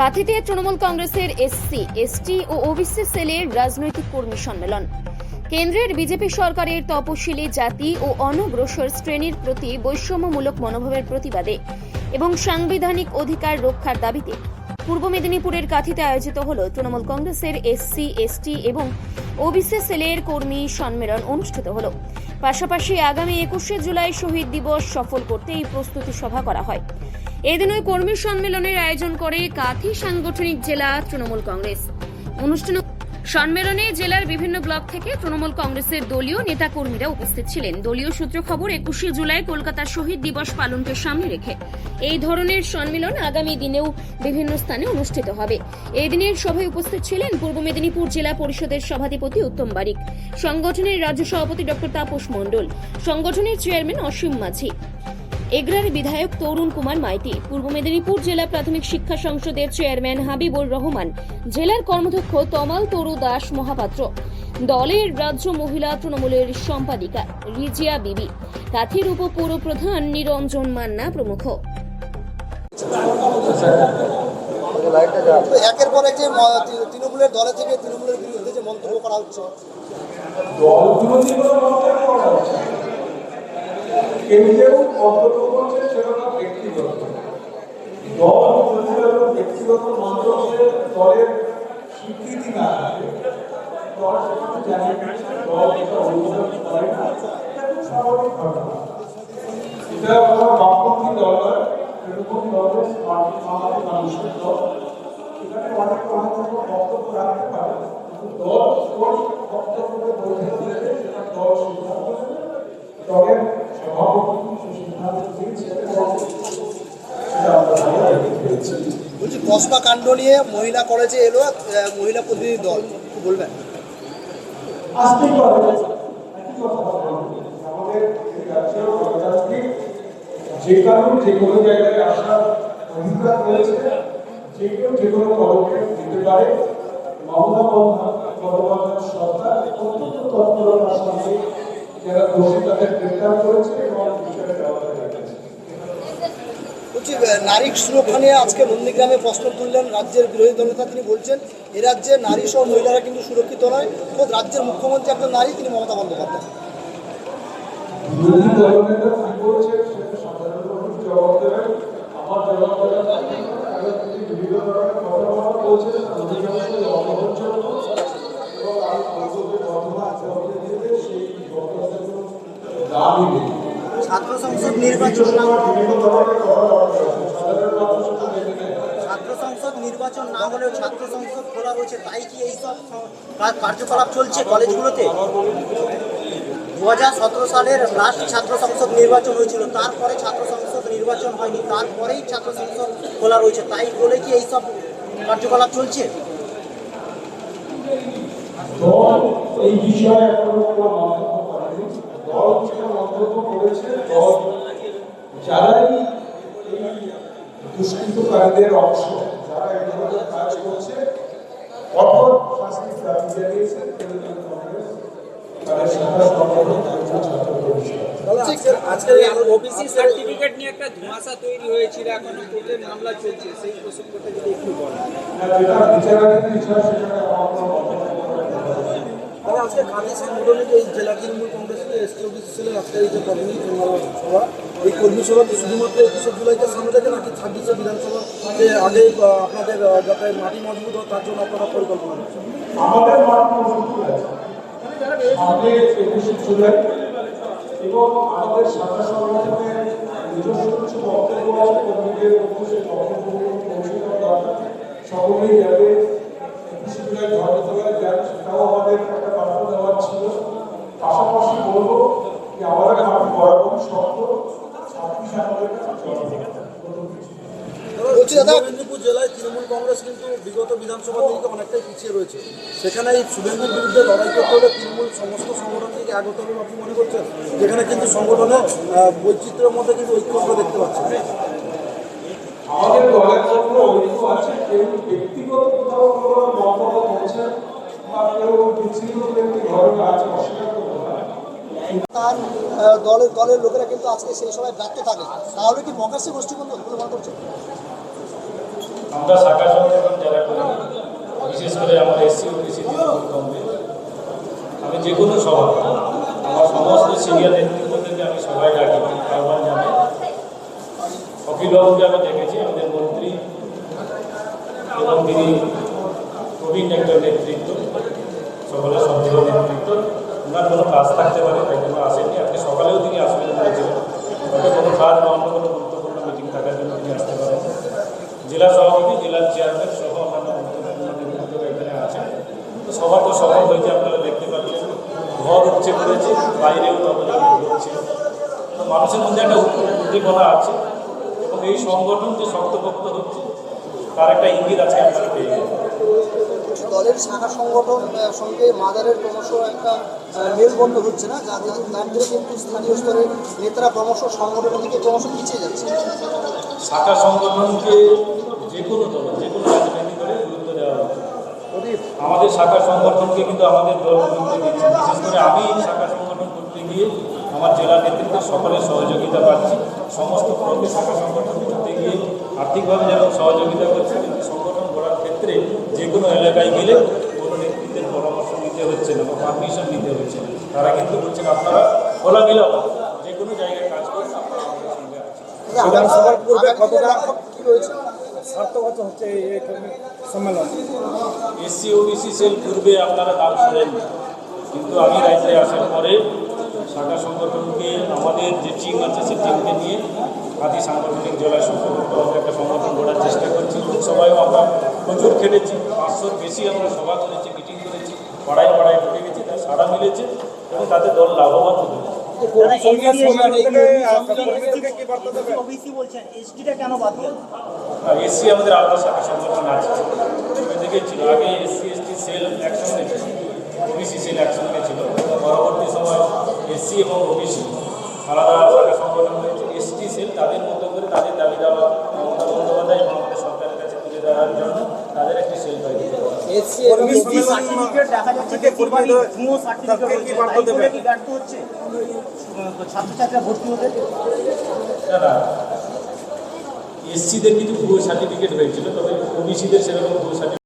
কাঁথিতে তৃণমূল কংগ্রেসের SC, ST ও OBC সেলের রাজনৈতিক কর্মী সম্মেলন। কেন্দ্রের বিজেপি সরকারের তপশিলি জাতি ও অনগ্রসর শ্রেণির প্রতি বৈষম্যমূলক মনোভাবের প্রতিবাদে এবং সাংবিধানিক অধিকার রক্ষার দাবিতে পূর্ব মেদিনীপুরের কাঁথিতে আয়োজিত হল তৃণমূল কংগ্রেসের এসসি, এসটি এবং ওবিসি সেলের কর্মী সম্মেলন অনুষ্ঠিত হল। পাশাপাশি আগামী একুশে জুলাই শহীদ দিবস সফল করতে এই প্রস্তুতি সভা করা হয়। এদিন ওই কর্মী সম্মেলনের আয়োজন করে কাথি সাংগঠনিক জেলা তৃণমূল কংগ্রেস। অনুষ্ঠানে সম্মেলনে জেলার বিভিন্ন ব্লক থেকে তৃণমূল কংগ্রেসের দলীয় নেতাকর্মীরা উপস্থিত ছিলেন। দলীয় সূত্র খবর, একুশে জুলাই কলকাতার শহীদ দিবস পালনকে সামনে রেখে এই ধরনের সম্মেলন আগামী দিনেও বিভিন্ন স্থানে অনুষ্ঠিত হবে। এই দিনের সভায় উপস্থিত ছিলেন পূর্ব মেদিনীপুর জেলা পরিষদের সভাধিপতি উত্তম বারিক, সংগঠনের রাজ্য সভাপতি ডক্টর তাপস মণ্ডল, সংগঠনের চেয়ারম্যান অসীম মাঝি এগরার বিধায়ক তরুণ কুমার মাইতি পূর্ব মেদিনীপুর জেলা প্রাথমিক শিক্ষা সংসদের চেয়ারম্যান হাবিবুর রহমান জেলার কর্মধ্যক্ষ তমাল তরু দাস মহাপাত্র দলের রাজ্য মহিলা তৃণমূলের সম্পাদিকা রিজিয়া বিবি কাথির উপপৌর প্রধান নিরঞ্জন মান্না প্রমুখ। একের পর এক যে তৃণমূলের দলে থেকে তৃণমূলের বিরুদ্ধে যে মন্তব্য করা হচ্ছে। কেউ কেউ মন্তব্য করছে সেটা ব্যক্তিগত দল যদি ব্যক্তিগত মন্তব্যে দলের স্বীকৃতি না থাকে দল সেখানে জানিয়ে দল এটা অনুমোদন করে না, এটা খুব স্বাভাবিক ঘটনা। এটা কোনো বামপন্থী দল এরকম মানুষের দল। অনেক বক্তব্য রাখতে পারে দল কোন বক্তব্যকে বৈধ দিয়েছে সেটা দল সিদ্ধান্ত দলের বলছি, কসবা কাণ্ড নিয়ে মহিলা কলেজে এলো মহিলা প্রতিনিধি দল, কি বলবেন? যে কারণ যে কোনো জায়গায় আসার অধিকার রয়েছে যে কেউ যে কোনো পদক্ষেপ নিতে পারে মমতা বন্দ্যোপাধ্যায় সরকার অত্যন্ত তৎপরতার সঙ্গে যারা দোষী তাদের গ্রেপ্তার করেছে এবং বিচারের ব্যবস্থা রেখেছে বলছি নারী সুরক্ষা নিয়ে আজকে নন্দীগ্রামে প্রশ্ন তুললেন রাজ্যের বিরোধী দলনেতা তিনি বলছেন এ রাজ্যে নারী সহ মহিলারা কিন্তু সুরক্ষিত নয় খোদ রাজ্যের মুখ্যমন্ত্রী একজন নারী তিনি মমতা বন্দ্যোপাধ্যায়। বিরোধী দলনেতা কি করছে সেটা সাধারণ মানুষ জবাব দেবেন। আমার জবাব দেওয়ার থাকে না। কারণ তিনি বিভিন্ন ধরনের কথাবার্তা বলছেন তাদের জন্য অপহরণযোগ্য এবং আমি বলব যে বর্তমান জবাবে দিতে সেই বক্তব্যের কোনো দামই নেই ছাত্র সংসদ নির্বাচন না। ছাত্র সংসদ নির্বাচন না হলেও ছাত্র সংসদ খোলা রয়েছে তাই কি এইসব কার্যকলাপ চলছে কলেজগুলোতে দু হাজার সতেরো সালের লাস্ট ছাত্র সংসদ নির্বাচন হয়েছিল তারপরে ছাত্র সংসদ নির্বাচন হয়নি তারপরেই ছাত্র সংসদ খোলা রয়েছে তাই বলে কি এইসব কার্যকলাপ চলছে এই বিষয়ে এখনও কোনো মন্তব্য করেনি দল যেটা মন্তব্য করেছে দল যারাই দুষ্কৃতকারীদের অংশ যারা এই ধরনের কাজ করছে কঠোর শাস্তির দাবি জানিয়েছে তৃণমূল কংগ্রেস। তাদের শাখা সংগঠন ছাত্র পরিষদ। আজকের ওবিসি সার্টিফিকেট নিয়ে একটা ধোঁয়াশা তৈরি হয়েছিল এখনও কোর্টে মামলা চলছে সেই প্রসঙ্গটা যদি একটু বলেন। বিচারাধীন বিষয় সেখানে আমার কোনো মন্তব্য করার দরকার নেই। তাহলে আজকে কালী সংগঠনে এই জেলা তৃণমূল কংগ্রেসের এসটিওবি ছিলেন আজকের এই যে কর্মী সভা, এই কর্মী সভা শুধুমাত্র একুশে জুলাইকে সামনে রেখে নাকি ছাব্বিশে বিধানসভা আগে আপনাদের যাতে মাটি মজবুত হয় তার জন্য আপনারা পরিকল্পনা আমাদের মাঠ মজবুত আছে একুশে জুলাই এবং আমাদের শাখা সংগঠনের নিজস্ব কিছু বক্তব্য আছে কর্মীদের মধ্যে দরকার সকলেই যাতে একুশে জুলাই ধর্মসভায় যান সেটাও আমাদের একটা বার্তা দেওয়ার ছিল পাশাপাশি বলব যে আমাদের মাঠ বরাবর শক্ত ছাব্বিশ আমাদের কাছে জনগণ প্রথম কিছু বলছি দাদা পূর্ব মেদিনীপুর জেলায় তৃণমূল কংগ্রেস কিন্তু বিগত বিধানসভা থেকে অনেকটাই পিছিয়ে রয়েছে। সেখানে এই শুভেন্দুর বিরুদ্ধে লড়াই করতে হলে তৃণমূল সমস্ত সংগঠন থেকে আগত হবে আপনি মনে করছেন? যেখানে কিন্তু সংগঠনের বৈচিত্র্যের মধ্যে কিন্তু ঐক্য আমরা দেখতে পাচ্ছি। আমাদের দলের জন্য ঐক্য আছে কেউ ব্যক্তিগত কোথাও কোনো মন্তব্য করছেন বা কেউ বিচ্ছিন্ন ব্যক্তি ঘটনা আছে অস্বীকার করব না। তার দলের দলের লোকেরা কিন্তু আজকে সেই সময় ব্যর্থ থাকে। তাহলে কি মকাশি গোষ্ঠী বলে মনে করছে আমরা শাখা সংগঠন যারা করি বিশেষ করে আমার এসসি, ওবিসি কংগ্রেস, আমি যে কোনো সভা, আমার সমস্ত সিনিয়র নেতৃত্ব আমি সবাই ডাকি আহ্বান জানাই। অখিলবাবুকে আমি দেখেছি, আমাদের মন্ত্রী এবং তিনি প্রবীণ একজন নেতৃত্ব, সকলের সন্দেহ নেতৃত্ব। ওনার কোনো কাজ থাকতে পারে, তাই জন্য আসেননি। আজকে সকালেও তিনি আসবেন বলেছিলেন। কোনো কাজ বা অন্য কোনো গুরুত্বপূর্ণ মিটিং থাকার জন্য তিনি আসতে পারেন জেলা সভাপতি জেলার চেয়ারম্যান সহ অন্যান্য এখানে আছে। তো সভা তো সভা হয়েছে, আপনারা দেখতে পাচ্ছেন। ঘর উঠছে করেছে বাইরেও হচ্ছে। তো মানুষের মধ্যে একটা উদ্দীপনা আছে। এবং এই সংগঠন যে শক্তপোক্ত হচ্ছে, তার একটা ইঙ্গিত আছে আপনারা পেয়ে গেলেন দলের শাখা সংগঠন সঙ্গে মাদারের ক্রমশ একটা মেলবন্ধ হচ্ছে না যার জন্য কিন্তু স্থানীয় স্তরে নেতারা ক্রমশ সংগঠনের দিকে ক্রমশ পিছিয়ে যাচ্ছে। শাখা সংগঠনকে যে কোনো দল যে কোনো রাজনীতি করে গুরুত্ব দেওয়া উচিত আমাদের শাখা সংগঠনকে কিন্তু আমাদের দল গুরুত্ব দিচ্ছে। বিশেষ করে আমি শাখা সংগঠন করতে গিয়ে আমার জেলা নেতৃত্বের সকলের সহযোগিতা পাচ্ছি। সমস্ত পক্ষে শাখা সংগঠন করতে গিয়ে আর্থিকভাবে যেমন সহযোগিতা করছে কিন্তু সংগঠন গড়ার ক্ষেত্রে যে কোনো এলাকায় গেলে কোনো নেতৃত্বের পরামর্শ নিতে হচ্ছে না বা পারমিশন নিতে হচ্ছে না। তারা কিন্তু বলছেন আপনারা খোলামেলা যে কোনো জায়গায় কাজ করুন আপনারা আমাদের সঙ্গে আছেন। বিধানসভার পূর্বে কতটা কি রয়েছে? এসসি ওবিসি সেল পূর্বে আপনারা নাম শোনেন কিন্তু আমি রাজ্যে আসার পরে শাখা সংগঠনকে আমাদের যে টিম আছে সেই টিমকে নিয়ে আদি সাংগঠনিক জেলায় সংগঠন একটা সংগঠন গড়ার চেষ্টা করছি। সবাইও আমরা প্রচুর খেটেছি পাঁচশোর বেশি আমরা সভা করেছি মিটিং করেছি পাড়ায় পাড়ায় ঢুকে গেছি তার সারা মিলেছে এবং তাতে দল লাভবান হতে এসসি আমাদের আলাদা শাখা সংগঠন আছে। আগে এসসি এসটি সেল একসঙ্গে ছিল। ওবিসি সেল একসঙ্গে ছিল। পরবর্তী সময় এসসি এবং ওবিসি আলাদা শাখা সংগঠন হয়েছে। এসটি সেল তাদের মতো করে তাদের দাবি দাওয়া মমতা বন্দ্যোপাধ্যায় এবং দেওয়ার জন্য তাদের একটি সেল করে দিতে ছাত্রছাত্রীরা ভর্তি হতে না এসসিদের কিন্তু পুরো সার্টিফিকেট হয়েছিল তবে ওবিসিদের সেরকম পুরো সার্টিফিকেট